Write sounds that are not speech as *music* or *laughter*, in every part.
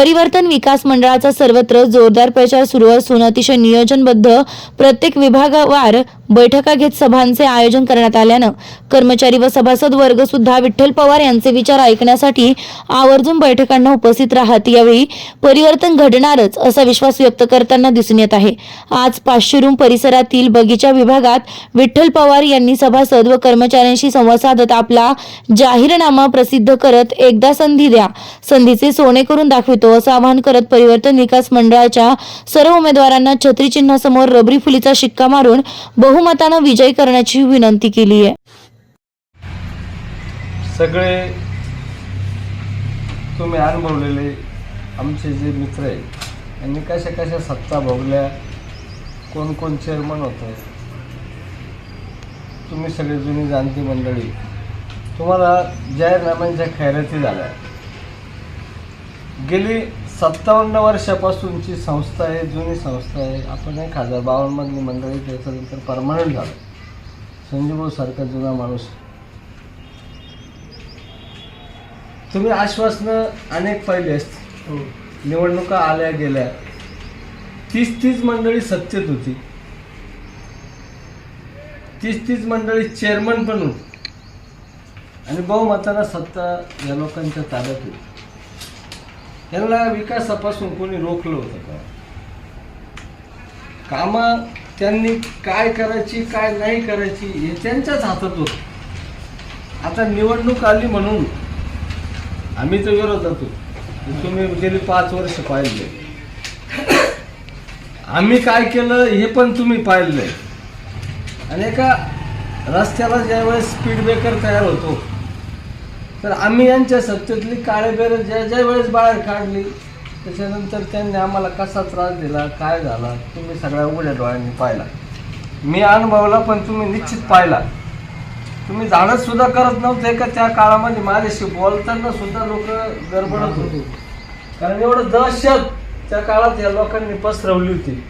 परिवर्तन विकास मंडळाचा सर्वत्र जोरदार प्रचार सुरू असून अतिशय नियोजनबद्ध प्रत्येक विभागावार बैठका घेत सभांचे आयोजन करण्यात आल्यानं कर्मचारी व सभासद वर्ग सुद्धा विठ्ठल पवार यांचे विचार ऐकण्यासाठी आवर्जून बैठकांना उपस्थित राहत यावेळी परिवर्तन घडणारच असा विश्वास व्यक्त करताना दिसून येत आहे. आज पाचशे रूम परिसरातील बगीचा विभागात विठ्ठल पवार यांनी सभासद व कर्मचाऱ्यांशी संवाद साधत आपला जाहीरनामा प्रसिद्ध करत एकदा संधी द्या. संधीचे सोने करून दाखवितो. असं आवाहन करत परिवर्तन विकास मंडळाच्या सर्व उमेदवारांना छत्री चिन्हासमोर रबरी फुलीचा शिक्का मारून बहुमतानं विजयी करण्याची विनंती केली आहे. सगळे तुम्ही अनुभवलेले आमचे जे मित्र आहे यांनी कशा कशा सत्ता भोगल्या कोण कोण चेअरमन होतं तुम्ही सगळे जुनी जाणती मंडळी तुम्हाला जाहीरनाम्यांच्या खैराती झाल्या. गेली सत्तावन्न वर्षापासूनची संस्था आहे जुनी संस्था आहे. आपण एक हजार बावन्नमधली मंडळी त्याच्यानंतर परमनंट झालं. संजीभाऊ सारखा जुना माणूस. तुम्ही आश्वासनं अनेक पाहिले असतील. निवडणुका आल्या गेल्या. तीस तीस मंडळी सत्तेत होती. तीस तीस मंडळी चेअरमन पण होती. आणि बहुमतानं सत्ता या लोकांच्या ताब्यात होती. यांना विकासापासून कोणी रोखलं होतं का? कामं त्यांनी काय करायची काय नाही करायची हे त्यांच्याच हातात होतं. आता निवडणूक आली म्हणून आम्ही तर विरोधात होतो. तुम्ही गेली पाच वर्ष पाहिले. आम्ही काय केलं हे पण तुम्ही पाहिलंय आणि एका रस्त्याला ज्यावेळेस स्पीड ब्रेकर तयार होतो तर आम्ही यांच्या सत्तेतली काळेबेर ज्या ज्या वेळेस बाहेर काढली त्याच्यानंतर त्यांनी आम्हाला कसा त्रास दिला काय झाला तुम्ही सगळ्या उघड्या डोळ्यांनी पाहिला. मी अनुभवला पण तुम्ही निश्चित पाहिला. तुम्ही झाडच सुद्धा करत नव्हते का त्या काळामध्ये? माझ्याशी बोलताना सुद्धा लोक गडबडत होते. कारण एवढं दहशत त्या काळात या लोकांनी पसरवली होती.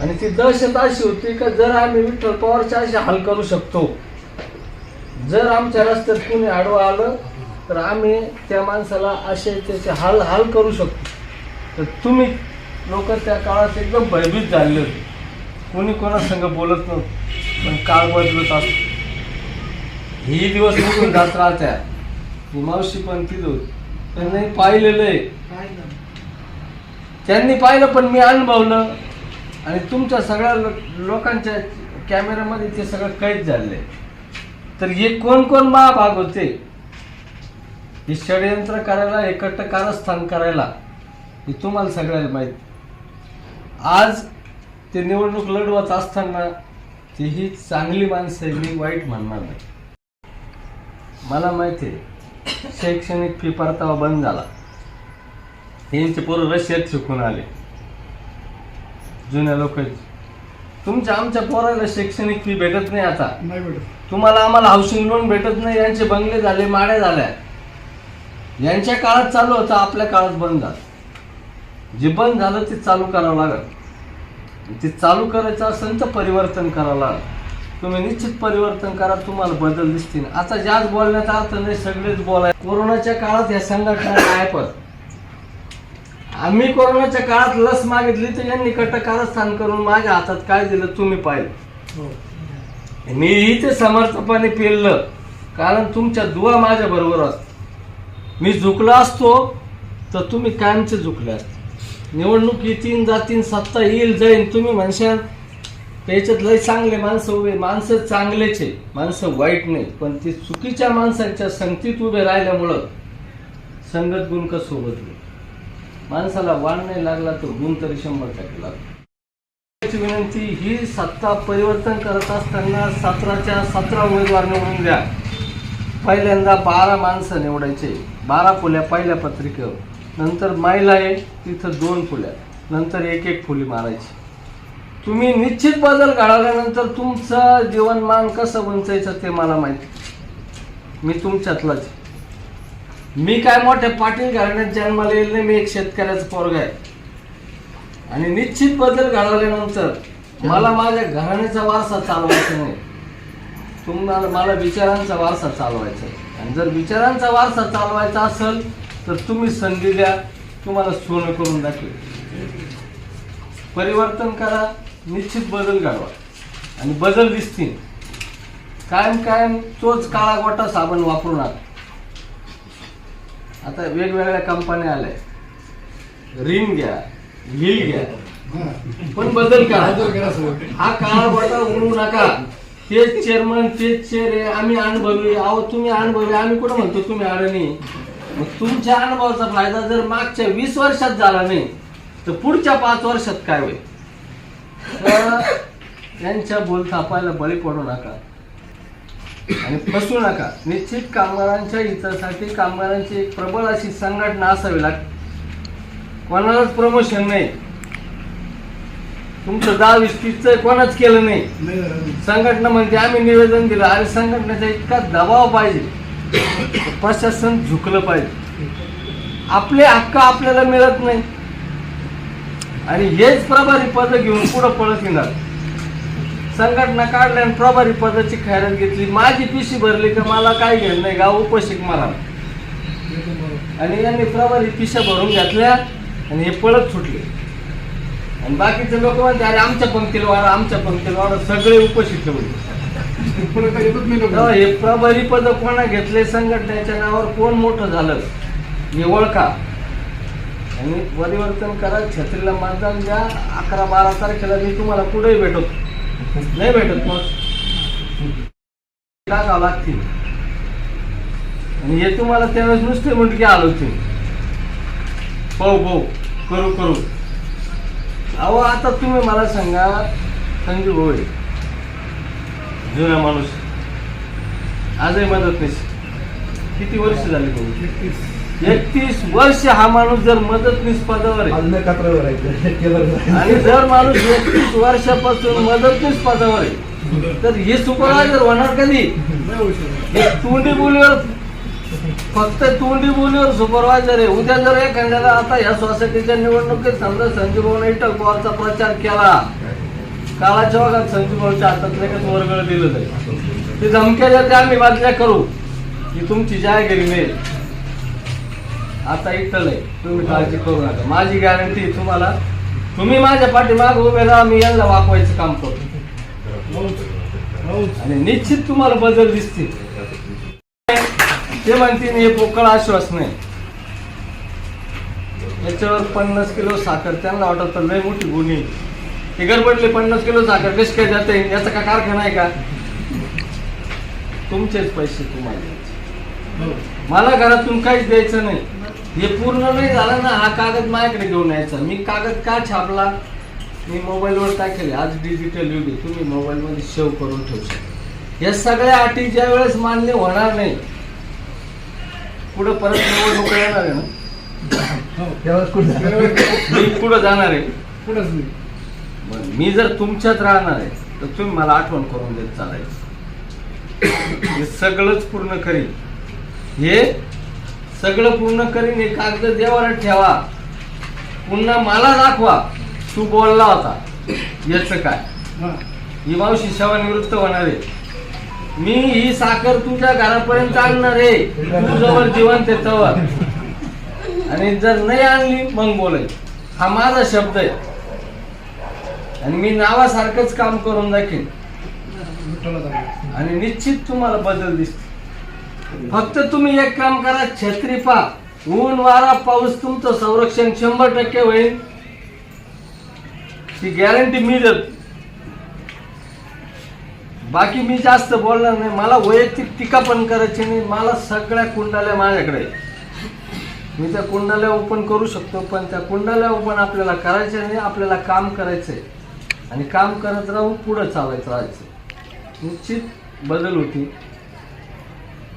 आणि ती दहशत अशी होती का जर आम्ही विठ्ठल पवारच्या अशी हाल करू शकतो जर आमच्या रस्त्यात कुणी आडवं आलं तर आम्ही त्या माणसाला असे त्याचे हाल हाल करू शकतो. तर तुम्ही लोक त्या काळात एकदम भयभीत झाले होते. कोणी कोणासंग बोलत नव्हतं पण काळ बदलत असतो. ही दिवस निघून जात राहत्या. ही मावशी पण तिथं त्यांनी पाहिलेलं आहे. त्यांनी पाहिलं पण मी अनुभवलं. आणि तुमच्या सगळ्या लोकांच्या कॅमेऱ्यामध्ये ते सगळं कैद झाले तर हे कोण कोण महाभाग होते? हे षडयंत्र करायला एकट कारस्थान करायला हे तुम्हाला सगळ्याला माहीत. आज ते निवडणूक लढवत असताना ती ही चांगली माणसं आहे मी वाईट म्हणणार नाही. मला माहिती आहे शैक्षणिक फी परतावा बंद झाला. यांचे पोरं रशियात शिकून आले. जुन्या लोक तुमच्या आमच्या पोराला शैक्षणिक फी भेटत नाही आता. नाही भेटत. तुम्हाला आम्हाला हाऊसिंग लोन भेटत नाही यांचे बंगले झाले माड्या झाल्या. यांच्या काळात चालू होतं आपल्या काळात बंद झालं. जे बंद झालं ते चालू करावं लागल. ते चालू करायचं असेल तर परिवर्तन करावं लागल. तुम्ही निश्चित परिवर्तन करा तुम्हाला बदल दिसतील. आता जास्त बोलण्याचा अर्थ नाही सगळेच बोलाय कोरोनाच्या काळात या संघटना पण आम्ही कोरोनाच्या काळात लस मागितली तर यांनी कटकारस्थान करून माझ्या हातात काय दिलं तुम्ही पाहिलं. हो. मी इथे समर्थपणे पेललं. कारण तुमच्या दुवा माझ्या बरोबर असत मी झुकलो असतो तर तुम्ही कायमचे झुकले असते. निवडणूक येतीन जातीन सत्ता येईल जाईन. तुम्ही म्हणशाल त्याच्यात लय चांगले माणसं उभे माणसं चांगलेच आहे माणसं वाईट नाही पण ते चुकीच्या माणसांच्या संगतीत उभे राहिल्यामुळं संगत गुण का सोबत माणसाला वाण नाही लागला तर गुण तरी शंभर टक्के लागतो. विनंती ही सत्ता परिवर्तन करत असताना सतराच्या सतरा उमेदवार निवडून द्या. पहिल्यांदा बारा माणसं निवडायचे. बारा फुल्या पहिल्या पत्रिकेवर. नंतर महिला आहे तिथं दोन फुल्या. नंतर एक एक फुली मारायची. तुम्ही निश्चित बदल घडवल्यानंतर तुमचं जीवनमान कसं उंचायचं ते मला माहिती. मी तुमच्यातलाच मी काय मोठ्या पाटील घराण्यात जन्माला येईल नाही मी एक शेतकऱ्याचा पोरगा आहे. आणि निश्चित बदल घडवल्यानंतर मला माझ्या घराण्याचा वारसा चालवायचा नाही. तुम्हाला मला विचारांचा वारसा चालवायचा आहे. आणि जर विचारांचा वारसा चालवायचा असेल तर तुम्ही संधी द्या. तुम्हाला सोनं करून दाखवेल परिवर्तन करा. निश्चित बदल घडवा. आणि बदल दिसतील. कायम कायम तोच काळा गोटा साबण वापरू नका आता वेगवेगळ्या कंपन्या आल्या. रिन घ्या व्हील घ्या. पण बदल करा. हा काळा गोटा उडू नका. तेच चेअरमन तेच चेअर आहे. आम्ही अनुभवी अहो तुम्ही अनुभवी आम्ही कुठं म्हणतो तुम्ही अडणी? मग तुमच्या अनुभवाचा फायदा जर मागच्या वीस वर्षात झाला नाही तर पुढच्या पाच वर्षात काय होईल? तर त्यांच्या बोल थापायला बळी पडू नका. आणि फसू नका. निश्चित कामगारांच्या हितासाठी कामगारांची एक प्रबळ अशी संघटना असावी लागते. कोणालाच प्रमोशन नाही. तुमचं दहा वीस तीसचं कोणाच केलं नाही. संघटना म्हणते आम्ही निवेदन दिलं. अरे संघटनेचा इतका दबाव पाहिजे. प्रशासन झुकलं पाहिजे. आपले हक्क आपल्याला मिळत नाही. आणि हेच प्रभारी पद घेऊन पुढं पळत येणार. संघटना काढल्या आणि प्रभारी पदाची खैरात घेतली. माझी पिशी भरली का मला काय घेणं नाही. गाव उपशिक मारा आणि यांनी प्रभारी पिशा भरून घेतल्या आणि हे पळत सुटले. आणि बाकीचे लोक म्हणते अरे आमच्या पंक्तीला वाढा आमच्या पंक्तीला वाढा सगळे उपस्थित ठेवले हे प्रभारी पद कोणा घेतले? संघटनेच्या नावावर कोण मोठं झालं? हे ओळखा. आणि परिवर्तन करा छत्रीला मतदान द्या. अकरा बारा तारखेला मी तुम्हाला कुठेही भेटत नाही भेटत मग. टाकावं लागतील. आणि हे तुम्हाला त्यावेळेस नुसते मुंडके ते. पाहू पाहू. करू करू. अहो आता तुम्ही मला सांगा संजू आहे. जुना माणूस आजही मदत नाही. किती वर्ष झाली भाऊ? एकतीस वर्ष हा माणूस जर मदतनीस पदावर आहे. आणि जर माणूस एकतीस वर्षापासून मदतनीस पदावर आहे तर हे सुपरवायझर होणार कधी? हे तोंडी बोलीवर फक्त तोंडी बोलीवर सुपरवायझर आहे. उद्या जर एखाद्याला आता या सोसायटीच्या निवडणुकीत समजा संजूभाऊ इटल पवारचा प्रचार केला काळाच्या भागात संजूभाऊच्या हातात लगेच वर्गळ दिलं जाईल. ते धमक्या देते आम्ही बातम्या करू. की तुमची जायगिरी मिळेल आता इटल आहे तुम्ही काळजी करू नका. माझी गॅरंटी तुम्हाला तुम्ही माझ्या पाठीमाग उभे राहा मी यांना वाकवायचं काम करतो. आणि निश्चित तुम्हाला बदल दिसतील. ते म्हणतील हे पोकळ आश्वास नाही याच्यावर पन्नास किलो साखर त्यांना वाटत लय मोठी गुन्हे हे गडबडले पन्नास किलो साखर कशी काय जाते? याचा का कारखाना आहे का? तुमचेच पैसे तुम्हाला द्यायचे. मला घरातून काहीच द्यायचं नाही. हे पूर्ण नाही झालं ना हा कागद माझ्याकडे घेऊन यायचा. मी कागद का छापला? मी मोबाईलवर टाकेल. आज डिजिटल युग आहे. तुम्ही मोबाईलमध्ये सेव्ह करून ठेवू शकता. या सगळ्या अटी ज्या वेळेस मान्य होणार नाही पुढे परत निवडणूक येणार आहे ना? मी पुढे जाणार आहे. बरं, मी जर तुमच्यात राहणार आहे तर तुम्ही मला आठवण करून देत चालायचं. हे सगळंच पूर्ण करीन. हे सगळं पूर्ण करीन हे कागद देवाला ठेवा. पुन्हा मला दाखवा तू बोलला होता. याच काय? ही. मावशी सेवानिवृत्त होणार आहे. मी ही साखर तुझ्या घरापर्यंत आणणार आहे. तुझ्यावर जीवन जिवंत आणि जर नाही आणली मग बोलाय. हा माझा शब्द आहे. आणि मी नावासारखंच काम करून दाखीन. आणि निश्चित तुम्हाला बदल दिसते. फक्त तुम्ही एक काम करा छत्री पा ऊन वारा पाऊस तुमचं संरक्षण शंभर टक्के होईल. ती गॅरंटी मी देतो. बाकी मी जास्त बोलणार नाही. मला वैयक्तिक टीका पण करायची नाही. मला सगळ्या कुंडाल्या माझ्याकडे. मी त्या कुंडाल्या ओपन करू शकतो पण त्या कुंडाल्या ओपन आपल्याला करायच्या नाही. आपल्याला काम करायचंय. आणि काम करत राहून पुढं चालत राहायचं. निश्चित बदल होती.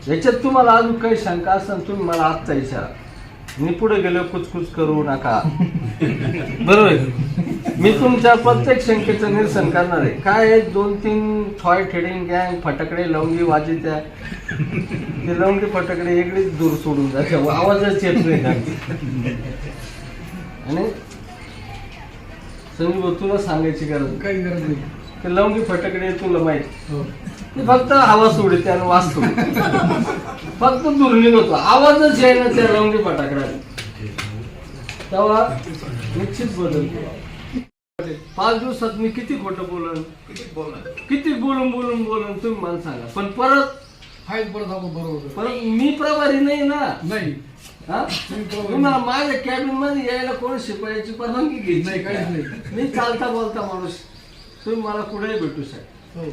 याच्यात तुम्हाला अजून काही शंका असेल तुम्ही मला आत्ता विचारा. मी पुढे गेलो कुचकुच करू नका. *laughs* बरोबर? आहे? मी तुमच्या प्रत्येक शंकेचं निरसन करणार आहे. काय दोन तीन थॉय ट्रेडिंग गँग फटाकडे लवंगी वाजित्या ते लवंगी फटाकडे वेगळीच दूर सोडून जाते. आवाजच येत नाही. आणि संजीव भाऊ, तुला सांगायची गरज काही गरज नाही. ते लवंगी फटाकडे तुला माहीत. ते फक्त हवा सोडते आणि वास सोडते फक्त दुर्मिळ होतो आवाजच येईना त्या लवंगी फटाकड्याला. तेव्हा निश्चित बदल करू. पाच दिवसात मी किती खोटं बोलन? किती बोलून बोलून बोलून तुम्ही मला सांगा. पण परत फाईल परत आपण बरोबर परत मी प्रभारी नाही ना. नाही. हा? तुम्हाला माझ्या कॅबिनमध्ये यायला कोण शिपायाची परवानगी नाही, काहीच घ्यायची नाही. मी चालता बोलता माणूस. तुम्ही मला कुठेही भेटू शकता. हो.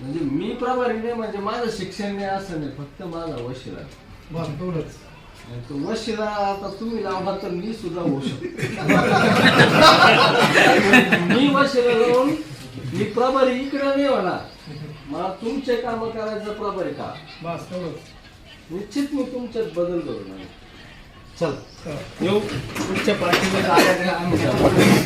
म्हणजे मी प्रभारी नाही म्हणजे माझं शिक्षण नाही असं नाही. फक्त माझा वशिला. बस तेवढंच. वशिला आता तुम्ही लावला तर मी सुद्धा होऊ शकतो. *laughs* मी वशिला लावून मी प्रभारी इकडे नाही होणार. मला तुमचे काम करायचं प्रभारी का? निश्चित मी तुमच्यात बदल करू नये चल. येऊ. पुढच्या पाठीमध्ये.